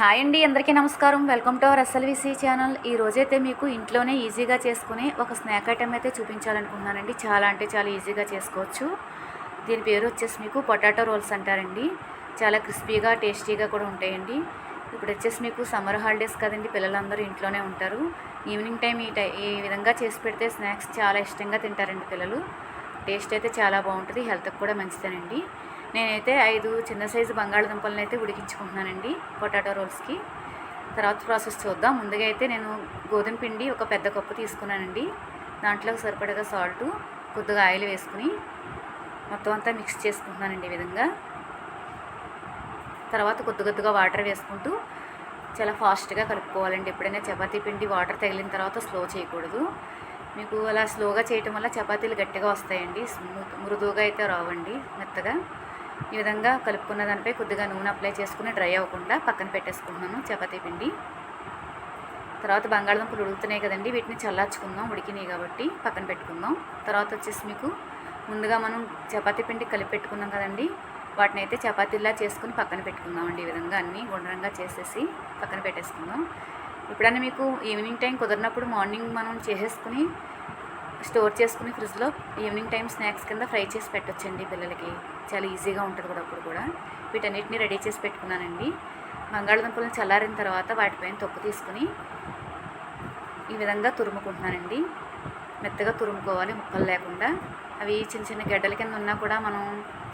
Hi అండి అందరికీ నమస్కారం. Welcome to our SLVC channel. ఈ రోజైతే మీకు ఇంట్లోనే ఈజీగా చేసుకునే ఒక స్నాక్ ఐటెం అయితే చూపించాలనుకుంటున్నానండి. చాలా అంటే చాలా ఈజీగా చేసుకోవచ్చు. దీని పేరు వచ్చేసి మీకు పొటాటో రోల్స్ అంటారండి. చాలా క్రిస్పీగా టేస్టీగా కూడా ఉంటాయండి. ఇప్పుడు వచ్చేసి మీకు సమ్మర్ హాలిడేస్ కదండి పిల్లలందరూ ఇంట్లోనే ఉంటారు. ఈవినింగ్ టైం ఈ టై ఈ విధంగా చేసి పెడితే స్నాక్స్ చాలా ఇష్టంగా తింటారండి పిల్లలు. టేస్ట్ అయితే చాలా బాగుంటుంది హెల్త్కి కూడా మంచిదేనండి. నేనైతే ఐదు చిన్న సైజు బంగాళదుంపలను అయితే ఉడికించుకుంటున్నానండి పొటాటో రోల్స్కి. తర్వాత ప్రాసెస్ చూద్దాం. ముందుగా అయితే నేను గోధుమ పిండి ఒక పెద్ద కప్పు తీసుకున్నానండి. దాంట్లో సరిపడగా సాల్ట్ కొద్దిగా ఆయిల్ వేసుకుని మొత్తం అంతా మిక్స్ చేసుకుంటున్నానండి ఈ విధంగా. తర్వాత కొద్ది కొద్దిగా వాటర్ వేసుకుంటూ చాలా ఫాస్ట్గా కలుపుకోవాలండి. ఎప్పుడైనా చపాతీ పిండి వాటర్ తగిలిన తర్వాత స్లో చేయకూడదు. మీకు అలా స్లోగా చేయటం వల్ల చపాతీలు గట్టిగా వస్తాయండి. స్మూత్ మృదువుగా అయితే రావండి మెత్తగా. ఈ విధంగా కలుపుకున్న దానిపై కొద్దిగా నూనె అప్లై చేసుకుని డ్రై అవ్వకుండా పక్కన పెట్టేసుకుంటున్నాను చపాతీ పిండి. తర్వాత బంగాళదుంపలు ఉడుకుతున్నాయి కదండి వీటిని చల్లార్చుకుందాం ఉడికినాయి కాబట్టి పక్కన పెట్టుకుందాం. తర్వాత వచ్చేసి మీకు ముందుగా మనం చపాతీ పిండి కలిపి పెట్టుకున్నాం కదండి వాటిని అయితే చపాతీలా చేసుకుని పక్కన పెట్టుకుందామండి. ఈ విధంగా అన్నీ గుండ్రంగా చేసేసి పక్కన పెట్టేసుకుందాం. ఎప్పుడైనా మీకు ఈవినింగ్ టైం కుదిరినప్పుడు మార్నింగ్ మనం చేసేసుకుని స్టోర్ చేసుకుని ఫ్రిడ్జ్లో ఈవినింగ్ టైం స్నాక్స్ కింద ఫ్రై చేసి పెట్టొచ్చండి పిల్లలకి. చాలా ఈజీగా ఉంటుంది కూడా అప్పుడు కూడా. వీటన్నిటిని రెడీ చేసి పెట్టుకున్నానండి. బంగాళదుంపలను చల్లారిన తర్వాత వాటిపైన తొక్కు తీసుకుని ఈ విధంగా తురుముకుంటున్నానండి. మెత్తగా తురుముకోవాలి ముక్కలు లేకుండా. అవి చిన్న చిన్న గడ్డల కింద ఉన్నా కూడా మనం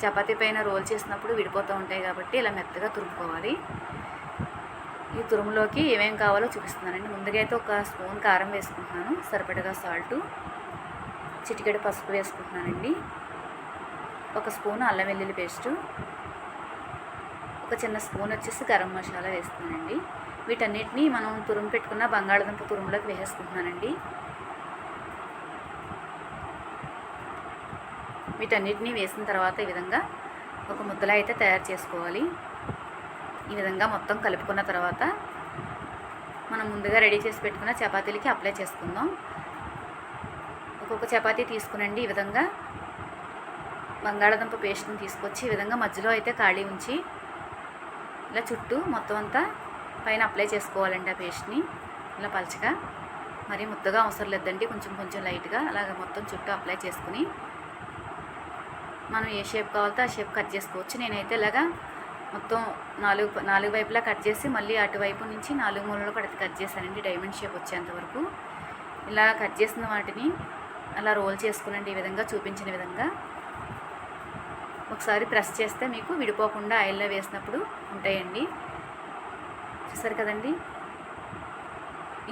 చపాతీ పైన రోల్ చేసినప్పుడు విడిపోతూ ఉంటాయి కాబట్టి ఇలా మెత్తగా తురుముకోవాలి. ఈ తురుములోకి ఏమేమి కావాలో చూపిస్తున్నానండి. ముందుగా అయితే ఒక స్పూన్ కారం వేసుకుంటున్నాను. సరిపడగా సాల్టు. చిటికెడు పసుపు వేసుకుంటున్నానండి. ఒక స్పూన్ అల్లం వెల్లుల్లి పేస్టు ఒక చిన్న స్పూన్ వచ్చేసి గరం మసాలా వేస్తున్నానండి. వీటన్నిటిని మనం తురుము పెట్టుకున్న బంగాళదుంప తురుములోకి వేసేసుకుంటున్నానండి. వీటన్నిటిని వేసిన తర్వాత ఈ విధంగా ఒక ముద్దలా అయితే తయారు చేసుకోవాలి. ఈ విధంగా మొత్తం కలుపుకున్న తర్వాత మనం ముందుగా రెడీ చేసి పెట్టుకున్న చపాతీలకి అప్లై చేసుకుందాం. ఒక్కొక్క చపాతీ తీసుకునండి ఈ విధంగా. బంగాళాదుంప పేస్ట్ని తీసుకొచ్చి ఈ విధంగా మధ్యలో అయితే ఖాళీ ఉంచి ఇలా చుట్టూ మొత్తం అంతా పైన అప్లై చేసుకోవాలండి ఆ పేస్ట్ని. ఇలా పలచగా మరి ముద్దగా అవసరం లేదండి కొంచెం కొంచెం లైట్గా అలాగ మొత్తం చుట్టూ అప్లై చేసుకుని మనం ఏ షేప్ కావాలితే ఆ షేప్ కట్ చేసుకోవచ్చు. నేనైతే ఇలాగా మొత్తం నాలుగు నాలుగు వైపులా కట్ చేసి మళ్ళీ అటువైపు నుంచి నాలుగు మూలలో కూడా కట్ చేశానండి డైమండ్ షేప్ వచ్చేంత వరకు. ఇలా కట్ చేసిన వాటిని అలా రోల్ చేసుకునండి ఈ విధంగా చూపించిన విధంగా. ఒకసారి ప్రెస్ చేస్తే మీకు విడిపోకుండా ఆయిల్లో వేసినప్పుడు ఉంటాయండి. చూసారు కదండి?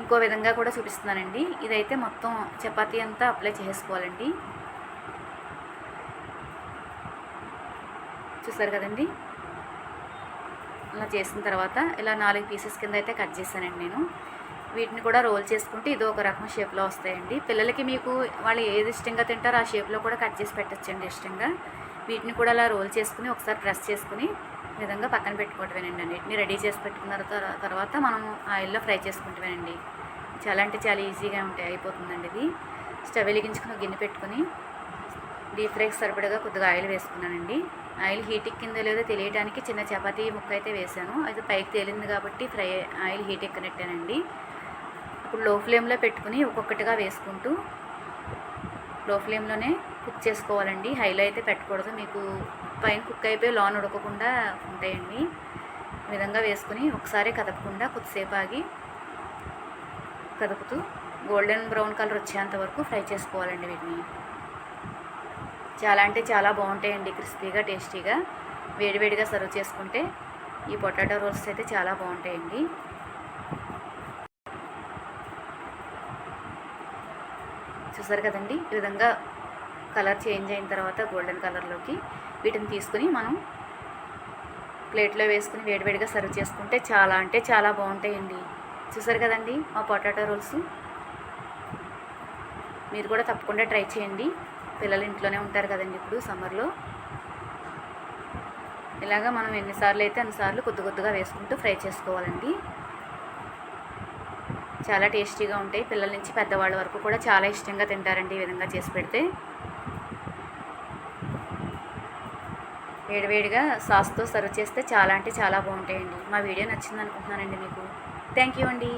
ఇంకో విధంగా కూడా చూపిస్తున్నానండి. ఇదైతే మొత్తం చపాతీ అంతా అప్లై చేసుకోవాలండి. చూసారు కదండి? అలా చేసిన తర్వాత ఇలా నాలుగు పీసెస్ కింద అయితే కట్ చేశానండి నేను. వీటిని కూడా రోల్ చేసుకుంటే ఇది ఒక రకం షేప్లో వస్తాయండి. పిల్లలకి మీకు వాళ్ళు ఏది ఇష్టంగా తింటారో ఆ షేప్లో కూడా కట్ చేసి పెట్టచ్చండి ఇష్టంగా. వీటిని కూడా అలా రోల్ చేసుకుని ఒకసారి ప్రెస్ చేసుకుని విధంగా పక్కన పెట్టుకోవటమేనండి అన్నిటిని రెడీ చేసి పెట్టుకున్న తర్వాత మనం ఆయిల్లో ఫ్రై చేసుకుంటామేనండి చాలా అంటే చాలా ఈజీగా ఉంటాయి అయిపోతుందండి ఇది. స్టవ్ వెలిగించుకుని గిన్నె పెట్టుకుని డీప్ ఫ్రైకి సరిపడగా కొద్దిగా ఆయిల్ వేసుకున్నానండి. ఆయిల్ హీట్ ఎక్కిందో లేదో తెలియడానికి చిన్న చపాతీ ముక్క అయితే వేసాను. అది పైకి తేలింది కాబట్టి ఫ్రై ఆయిల్ హీట్ ఎక్కినట్టేనండి. ఇప్పుడు లో ఫ్లేమ్లో పెట్టుకుని ఒక్కొక్కటిగా వేసుకుంటూ లో ఫ్లేమ్లోనే కుక్ చేసుకోవాలండి. హైలో అయితే పెట్టకూడదు. మీకు పైన కుక్ అయిపోయి లోన్ ఉడకకుండా ఉంటాయండి. ఈ విధంగా వేసుకుని ఒకసారి కదపకుండా కొద్దిసేపు ఆగి కదుపుతూ గోల్డెన్ బ్రౌన్ కలర్ వచ్చేంత వరకు ఫ్రై చేసుకోవాలండి వీటిని. చాలా అంటే చాలా బాగుంటాయండి. క్రిస్పీగా టేస్టీగా వేడివేడిగా సర్వ్ చేసుకుంటే ఈ పొటాటో రోల్స్ అయితే చాలా బాగుంటాయండి. చూసారు కదండి? ఈ విధంగా కలర్ చేంజ్ అయిన తర్వాత గోల్డెన్ కలర్లోకి వీటిని తీసుకుని మనం ప్లేట్లో వేసుకుని వేడివేడిగా సర్వ్ చేసుకుంటే చాలా అంటే చాలా బాగుంటాయండి. చూసారు కదండి మా పొటాటో రోల్స్? మీరు కూడా తప్పకుండా ట్రై చేయండి. పిల్లలు ఇంట్లోనే ఉంటారు కదండి ఇప్పుడు సమ్మర్లో. ఇలాగా మనం ఎన్నిసార్లు అయితే అన్నిసార్లు కొద్ది కొద్దిగా వేసుకుంటూ ఫ్రై చేసుకోవాలండి. చాలా టేస్టీగా ఉంటాయి. పిల్లల నుంచి పెద్దవాళ్ళ వరకు కూడా చాలా ఇష్టంగా తింటారండి ఈ విధంగా చేసి పెడితే. వేడివేడిగా సాస్తో సర్వ్ చేస్తే చాలా అంటే చాలా బాగుంటాయండి. మా వీడియో నచ్చింది అనుకుంటున్నానండి మీకు. థ్యాంక్ యూ అండి.